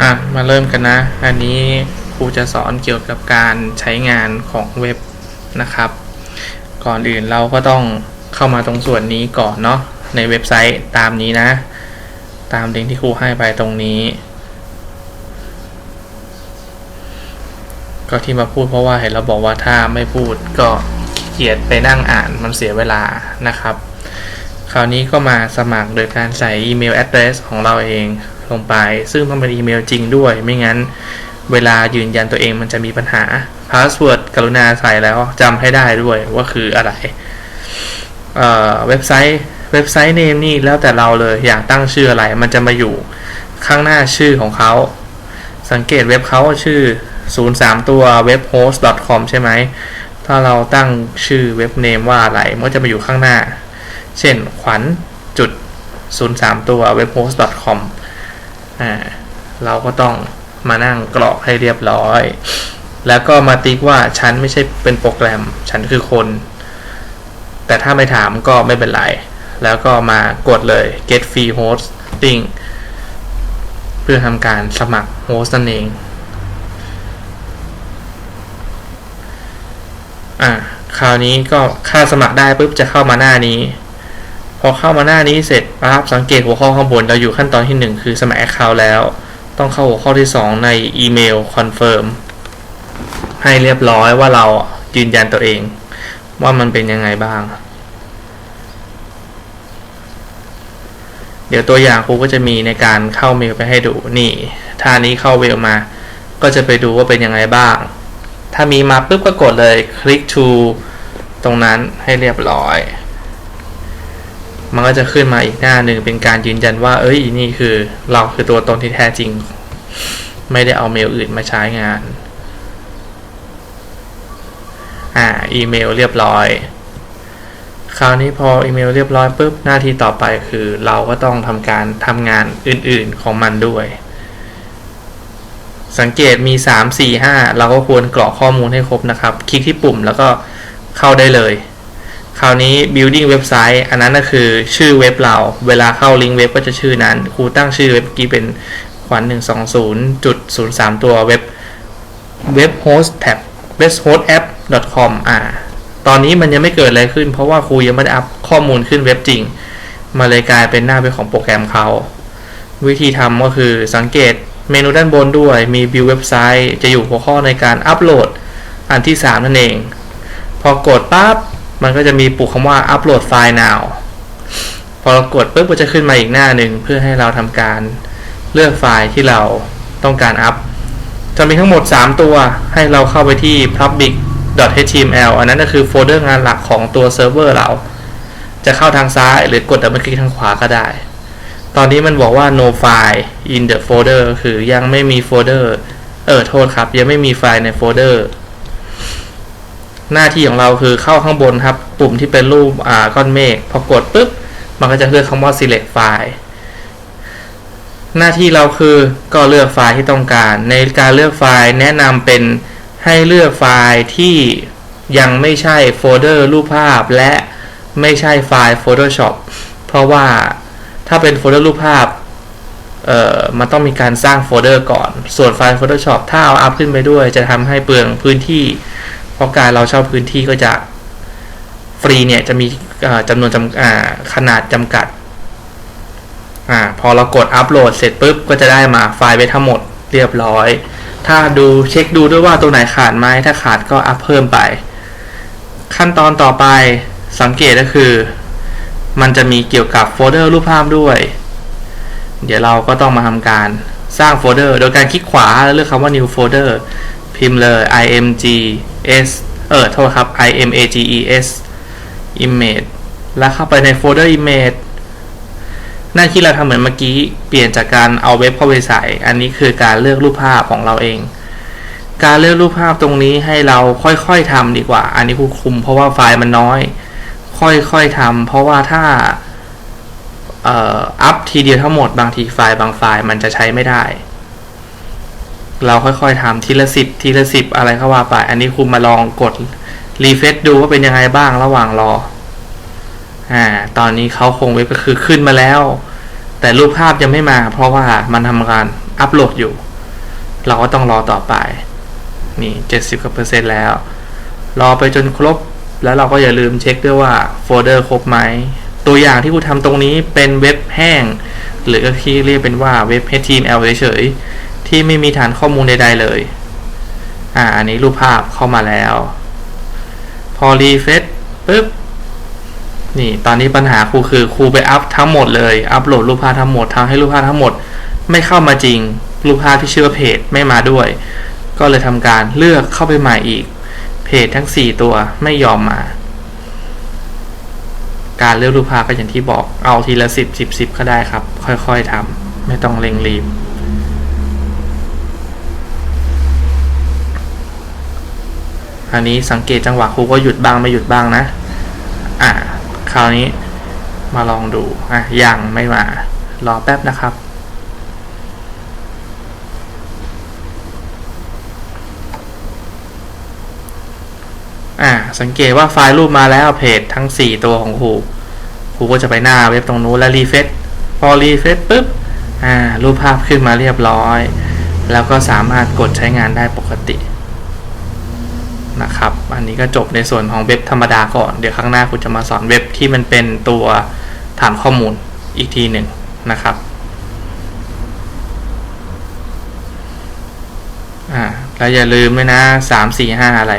อะมาเริ่มกันนะ อันนี้ครูจะสอนเกี่ยวกับการใช้งานของเว็บนะครับ ก่อนอื่นเราก็ต้องเข้ามาตรงส่วนนี้ก่อนเนาะในเว็บไซต์ตามนี้นะ ตามลิงก์ที่ครูให้ไปตรงนี้ ก็ที่มาพูดเพราะว่าเห็นเราบอกว่าถ้าไม่พูดก็เกียจไปนั่งอ่านมันเสียเวลานะครับ คราวนี้ก็มาสมัครโดยการใส่อีเมล address ของเราเอง ลงไป ซึ่งต้องเป็นอีเมลจริงด้วย ไม่งั้นเวลายืนยันตัวเองมันจะมีปัญหา Password กรุณาใส่แล้วจำให้ได้ด้วยว่าคืออะไรเอ่อเว็บไซต์เว็บไซต์เนมนี่แล้วแต่เราเลยอยากตั้งชื่ออะไร มันจะมาอยู่ข้างหน้าชื่อของเขา สังเกตเว็บเขาชื่อ 03 ตัว webhost.com ใช่ไหม ถ้าเราตั้งชื่อเว็บเนมว่าอะไร มันก็จะมาอยู่ข้างหน้า เช่นขวัญจุด 03 ตัว webhost.com อ่าเราก็ต้องมานั่งกรอกให้เรียบร้อย แล้วก็มาติ๊กว่าฉันไม่ใช่เป็นโปรแกรม ฉันคือคน แต่ถ้าไม่ถามก็ไม่เป็นไร แล้วก็มากดเลย get free hosting เพื่อทำการสมัครโฮสต์นั่นเอง อะคราวนี้ก็ค่าสมัครได้ปุ๊บจะเข้ามาหน้านี้ พอเข้ามาหน้านี้เสร็จปั๊บสังเกตหัวข้อข้างบนเราอยู่ขั้นตอนที่ 1 คือสมัคร Account แล้ว ต้องเข้าหัวข้อที่ 2 ในอีเมลคอนเฟิร์มให้เรียบร้อยว่าเรายืนยันตัวเอง ว่ามันเป็นยังไงบ้าง เดี๋ยวตัวอย่างครูก็จะมีในการเข้าเมลไปให้ดูนี่ท่านี้เข้าเมลมา ก็จะไปดูว่าเป็นยังไงบ้าง ถ้ามีมาปุ๊บก็กดเลยคลิก to ตรงนั้นให้เรียบร้อย มันก็จะขึ้นมาอีกหน้าหนึ่งเป็นการยืนยันว่า เอ้ยนี่คือเราคือตัวตนที่แท้จริง ไม่ได้เอาเมลอื่นมาใช้งาน อ่า อีเมลเรียบร้อย คราวนี้พออีเมลเรียบร้อยปุ๊บหน้าที่ต่อไปคือเราก็ต้องทำการทำงานอื่นๆของมันด้วย สังเกตมี 3 4 5 เราก็ควรกรอกข้อมูลให้ครบนะครับ คลิกที่ปุ่มแล้วก็เข้าได้เลย คราวนี้ building เว็บไซต์อันนั้นก็คือชื่อเว็บเรา เวลาเข้าลิงก์เว็บก็จะชื่อนั้น ครูตั้งชื่อเว็บเมื่อกี้เป็นขวัญ120.03 ตัวเว็บ web host tab web host app com อ่า ตอนนี้มันยังไม่เกิดอะไรขึ้น เพราะว่าครูยังไม่ได้อัพข้อมูลขึ้นเว็บจริง มาเลยกลายเป็นหน้าเว็บของโปรแกรมเขา วิธีทำก็คือสังเกตเมนูด้านบนด้วย มี view เว็บไซต์ จะอยู่หัวข้อในการอัปโหลด อันที่ 3 นั่นเอง พอกดปั๊บ มันก็จะมีปุ่มคำว่าอัปโหลดไฟล์ now พอเรากดปุ๊บก็จะขึ้นมาอีกหน้าหนึ่งเพื่อให้เราทำการเลือกไฟล์ที่เราต้องการอัพ จะมีทั้งหมด 3 ตัวให้เราเข้าไปที่ public .html อันนั้นก็คือโฟลเดอร์งานหลักของตัวเซิร์ฟเวอร์เรา จะเข้าทางซ้ายหรือกดดับเบิลคลิกทางขวาก็ได้ ตอนนี้มันบอกว่า no file in the folder คือยังไม่มีโฟลเดอร์ เออโทษครับ ยังไม่มีไฟล์ในโฟลเดอร์ หน้าที่ของเราคือเข้าข้างบนครับ ปุ่มที่เป็นรูปอ่าก้อนเมฆพอกดปุ๊บ มันก็จะเลือกคำว่า select file หน้าที่เราคือก็เลือกไฟล์ที่ต้องการ ในการเลือกไฟล์แนะนำเป็นให้เลือกไฟล์ที่ยังไม่ใช่โฟลเดอร์รูปภาพ และไม่ใช่ไฟล์ Photoshop เพราะว่าถ้าเป็นโฟลเดอร์รูปภาพเอ่อมันต้องมีการสร้างโฟลเดอร์ก่อน ส่วนไฟล์ Photoshop ถ้าเอาอัพขึ้นไปด้วย จะทำให้เปลืองพื้นที่ ราะการเราเช่าพื้นที่ก็จะฟรีเนี่ยจะมีจำนวนจำขนาดจำกัดอพอเรากดอัปโหลดเสร็จปุ๊บก็จะได้มาไฟล์ไปทั้งหมดเรียบร้อย ถ้าดูเช็คดูด้วยว่าตัวไหนขาดไหมถ้าขาดก็อัพเพิ่มไป ขั้นตอนต่อไปสังเกตก็คือ มันจะมีเกี่ยวกับโฟลเดอร์รูปภาพด้วย เดี๋ยวเราก็ต้องมาทำการสร้างโฟลเดอร์ โดยการคลิกขวาแล้วเลือกคำว่า new folder พิมพ์เลย imgs เออโทษครับ images image แล้วเข้าไปในโฟลเดอร์ image หน้าที่เราทำเหมือนเมื่อกี้ เปลี่ยนจากการเอาเว็บเข้าไปใส่ อันนี้คือการเลือกรูปภาพของเราเอง การเลือกรูปภาพตรงนี้ให้เราค่อยๆทำดีกว่า อันนี้ครูคุม เพราะว่าไฟล์มันน้อย ค่อยๆทำเพราะว่าถ้าอัพทีเดียวทั้งหมดบางทีไฟล์บางไฟล์มันจะใช้ไม่ได้ เราค่อยๆทำทีละสิบทีละสิบอะไรก็ว่าไป อันนี้ครูมาลองกดรีเฟซดูว่าเป็นยังไงบ้างระหว่างรอ อ่า ตอนนี้เขาคงเว็บก็คือขึ้นมาแล้ว แต่รูปภาพยังไม่มา เพราะว่ามันทำการอัปโหลดอยู่ เราก็ต้องรอต่อไป นี่เจ็ดสิบกว่าเปอร์เซ็นต์แล้ว รอไปจนครบ แล้วเราก็อย่าลืมเช็คด้วยว่าโฟลเดอร์ครบไหม ตัวอย่างที่กูทำตรงนี้เป็นเว็บแห้ง หรือก็ที่เรียกเป็นว่าเว็บ HTML เฉยๆ ที่ไม่มีฐานข้อมูลใด ๆ เลย อ่า อันนี้รูปภาพเข้ามาแล้ว พอรีเฟซปุ๊บ นี่ ตอนนี้ปัญหาครูคือครูไปอัพทั้งหมดเลย อัพโหลดรูปภาพทั้งหมดทำให้รูปภาพทั้งหมด ไม่เข้ามาจริง รูปภาพที่ชื่อว่าเพจไม่มาด้วย ก็เลยทำการเลือกเข้าไปใหม่อีก เพจทั้ง 4 ตัวไม่ยอมมา การเลือกรูปภาพก็อย่างที่บอก เอาทีละสิบสิบสิบก็ได้ครับ ค่อยๆทำไม่ต้องเร่งรีบ อันนี้สังเกตจังหวะครูก็หยุดบ้างไม่หยุดบ้างนะ อ่าคราวนี้มาลองดู อะ ยังไม่มา รอแป๊บนะครับ อ่าสังเกตว่าไฟล์รูปมาแล้วเพจทั้ง 4 ตัวของครูครูก็จะไปหน้าเว็บตรงนู้นแล้วรีเฟซพอรีเฟซปุ๊บ อ่า รูปภาพขึ้นมาเรียบร้อย แล้วก็สามารถกดใช้งานได้ปกติ นะครับ อันนี้ก็จบในส่วนของเว็บธรรมดาก่อน เดี๋ยวข้างหน้าคุณจะมาสอนเว็บที่มันเป็นตัวฐานข้อมูลอีกทีหนึ่งนะครับอ่าแล้วอย่าลืมด้วยนะสามสี่ห้าอะไร